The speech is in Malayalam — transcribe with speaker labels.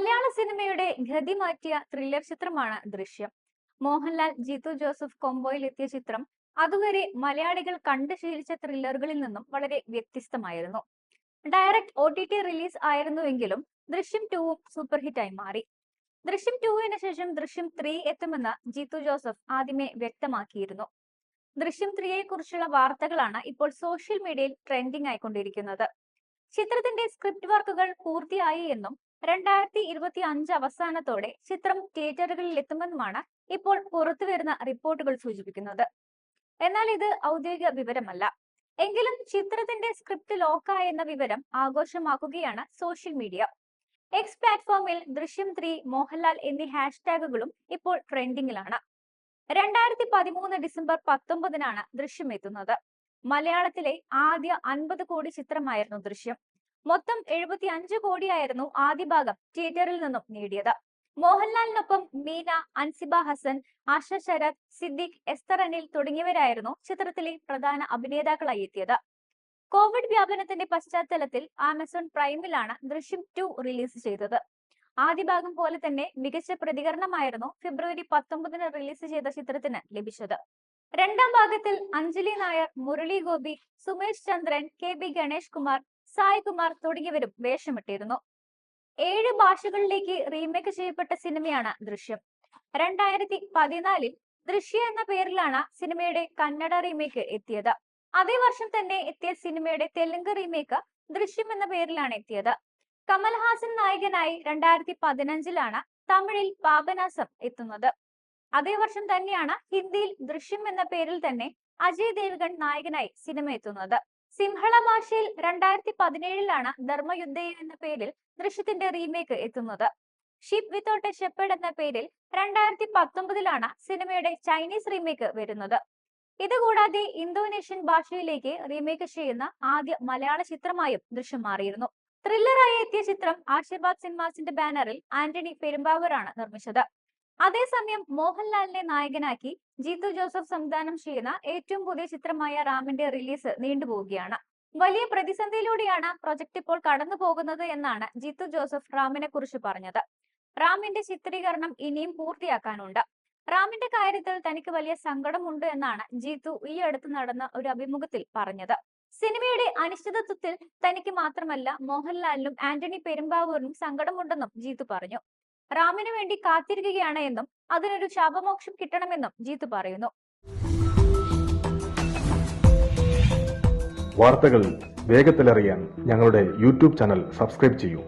Speaker 1: മലയാള സിനിമയുടെ ഗതി മാറ്റിയ ത്രില്ലർ ചിത്രമാണ് ദൃശ്യം. മോഹൻലാൽ ജീത്തു ജോസഫ് കൊമ്പോയിൽ എത്തിയ ചിത്രം അതുവരെ മലയാളികൾ കണ്ടു ശീലിച്ച ത്രില്ലറുകളിൽ നിന്നും വളരെ വ്യത്യസ്തമായിരുന്നു. Direct O T T release ആയിരുന്നുവെങ്കിലും Drishyam ടൂവും സൂപ്പർ ഹിറ്റായി മാറി. ദൃശ്യം ടൂവിന് ശേഷം ദൃശ്യം ത്രീ എത്തുമെന്ന് ജീത്തു ജോസഫ് ആദ്യമേ വ്യക്തമാക്കിയിരുന്നു. ദൃശ്യം ത്രീയെ കുറിച്ചുള്ള വാർത്തകളാണ് ഇപ്പോൾ സോഷ്യൽ മീഡിയയിൽ ട്രെൻഡിംഗ് ആയിക്കൊണ്ടിരിക്കുന്നത്. ചിത്രത്തിന്റെ സ്ക്രിപ്റ്റ് വർക്കുകൾ പൂർത്തിയായി എന്നും രണ്ടായിരത്തി ഇരുപത്തി അഞ്ച് അവസാനത്തോടെ ചിത്രം തിയേറ്ററുകളിൽ എത്തുമെന്നുമാണ് ഇപ്പോൾ പുറത്തുവരുന്ന റിപ്പോർട്ടുകൾ സൂചിപ്പിക്കുന്നത്. എന്നാൽ ഇത് ഔദ്യോഗിക വിവരമല്ല. എങ്കിലും ചിത്രത്തിന്റെ സ്ക്രിപ്റ്റ് ലോക്കായ എന്ന വിവരം ആഘോഷമാക്കുകയാണ് സോഷ്യൽ മീഡിയ. എക്സ് പ്ലാറ്റ്ഫോമിൽ ദൃശ്യം ത്രീ മോഹൻലാൽ എന്നീ ഹാഷ്ടാഗുകളും ഇപ്പോൾ ട്രെൻഡിങ്ങിലാണ്. രണ്ടായിരത്തി പതിമൂന്ന് ഡിസംബർ പത്തൊമ്പതിനാണ് ദൃശ്യം എത്തുന്നത്. മലയാളത്തിലെ ആദ്യ അൻപത് കോടി ചിത്രമായിരുന്നു ദൃശ്യം. മൊത്തം എഴുപത്തി അഞ്ച് കോടിയായിരുന്നു ആദ്യ ഭാഗം തിയേറ്ററിൽ നിന്നും നേടിയത്. മോഹൻലാലിനൊപ്പം മീന അൻസിബ ഹസൻ ആശ ശരത് സിദ്ദിഖ് എസ്തർ അനിൽ തുടങ്ങിയവരായിരുന്നു ചിത്രത്തിലെ പ്രധാന അഭിനേതാക്കളായി എത്തിയത്. കോവിഡ് വ്യാപനത്തിന്റെ പശ്ചാത്തലത്തിൽ ആമസോൺ പ്രൈമിലാണ് ദൃശ്യം ടു റിലീസ് ചെയ്തത്. ആദ്യ ഭാഗം പോലെ തന്നെ മികച്ച പ്രതികരണമായിരുന്നു ഫെബ്രുവരി പത്തൊമ്പതിന് റിലീസ് ചെയ്ത ചിത്രത്തിന് ലഭിച്ചത്. രണ്ടാം ഭാഗത്തിൽ അഞ്ജലി നായർ മുരളി ഗോപി സുമേഷ് ചന്ദ്രൻ കെ ബി ഗണേഷ് കുമാർ സായ് കുമാർ തുടങ്ങിയവരും വേഷമിട്ടിരുന്നു. ഏഴ് ഭാഷകളിലേക്ക് റീമേക്ക് ചെയ്യപ്പെട്ട സിനിമയാണ് ദൃശ്യം. രണ്ടായിരത്തി പതിനാലിൽ ദൃശ്യ എന്ന പേരിലാണ് സിനിമയുടെ കന്നഡ റീമേക്ക് എത്തിയത്. അതേ വർഷം തന്നെ എത്തിയ സിനിമയുടെ തെലുങ്ക് റീമേക്ക് ദൃശ്യം എന്ന പേരിലാണ് എത്തിയത്. കമൽഹാസൻ നായകനായി രണ്ടായിരത്തി പതിനഞ്ചിലാണ് തമിഴിൽ പാപനാസം എത്തുന്നത്. അതേ വർഷം തന്നെയാണ് ഹിന്ദിയിൽ ദൃശ്യം എന്ന പേരിൽ തന്നെ അജയ് ദേവ്ഗൺ നായകനായി സിനിമ എത്തുന്നത്. സിംഹള ഭാഷയിൽ രണ്ടായിരത്തി പതിനേഴിലാണ് ധർമ്മയുദ്ധയം എന്ന പേരിൽ ദൃശ്യത്തിന്റെ റീമേക്ക് എത്തുന്നത്. ഷിപ്പ് വിത്തൗട്ട് ഷെപ്പേഡ് എന്ന പേരിൽ രണ്ടായിരത്തി പത്തൊമ്പതിലാണ് സിനിമയുടെ ചൈനീസ് റീമേക്ക് വരുന്നത്. ഇതുകൂടാതെ ഇന്തോനേഷ്യൻ ഭാഷയിലേക്ക് റീമേക്ക് ചെയ്യുന്ന ആദ്യ മലയാള ചിത്രമായും ദൃശ്യം മാറിയിരുന്നു. ത്രില്ലറായി എത്തിയ ചിത്രം ആശീർവാദ് സിനിമാസിന്റെ ബാനറിൽ ആന്റണി പെരുമ്പാവൂരാണ് നിർമ്മിച്ചത്. അതേസമയം മോഹൻലാലിനെ നായകനാക്കി ജീത്തു ജോസഫ് സംവിധാനം ചെയ്യുന്ന ഏറ്റവും പുതിയ ചിത്രമായ റാമിന്റെ റിലീസ് നീണ്ടുപോവുകയാണ് വലിയ പ്രതിസന്ധിയിലൂടെയാണ് പ്രൊജക്ട് ഇപ്പോൾ കടന്നു പോകുന്നത് എന്നാണ് ജീത്തു ജോസഫ് റാമിനെ കുറിച്ച് പറഞ്ഞത്. റാമിന്റെ ചിത്രീകരണം ഇനിയും പൂർത്തിയാക്കാനുണ്ട്. റാമിന്റെ കാര്യത്തിൽ തനിക്ക് വലിയ സങ്കടമുണ്ട് എന്നാണ് ജീത്തു ഈ അടുത്ത് നടന്ന ഒരു അഭിമുഖത്തിൽ പറഞ്ഞത്. സിനിമയുടെ അനിശ്ചിതത്വത്തിൽ തനിക്ക് മാത്രമല്ല മോഹൻലാലിനും ആന്റണി പെരുമ്പാവൂരിനും സങ്കടമുണ്ടെന്നും ജീത്തു പറഞ്ഞു. റാമിന് വേണ്ടി കാത്തിരിക്കുകയാണ് എന്നും അതിനൊരു ശാപമോക്ഷം കിട്ടണമെന്നും ജീത്ത് പറയുന്നു.
Speaker 2: വാർത്തകൾ വേഗത്തിലറിയാൻ ഞങ്ങളുടെ യൂട്യൂബ് ചാനൽ സബ്സ്ക്രൈബ് ചെയ്യൂ.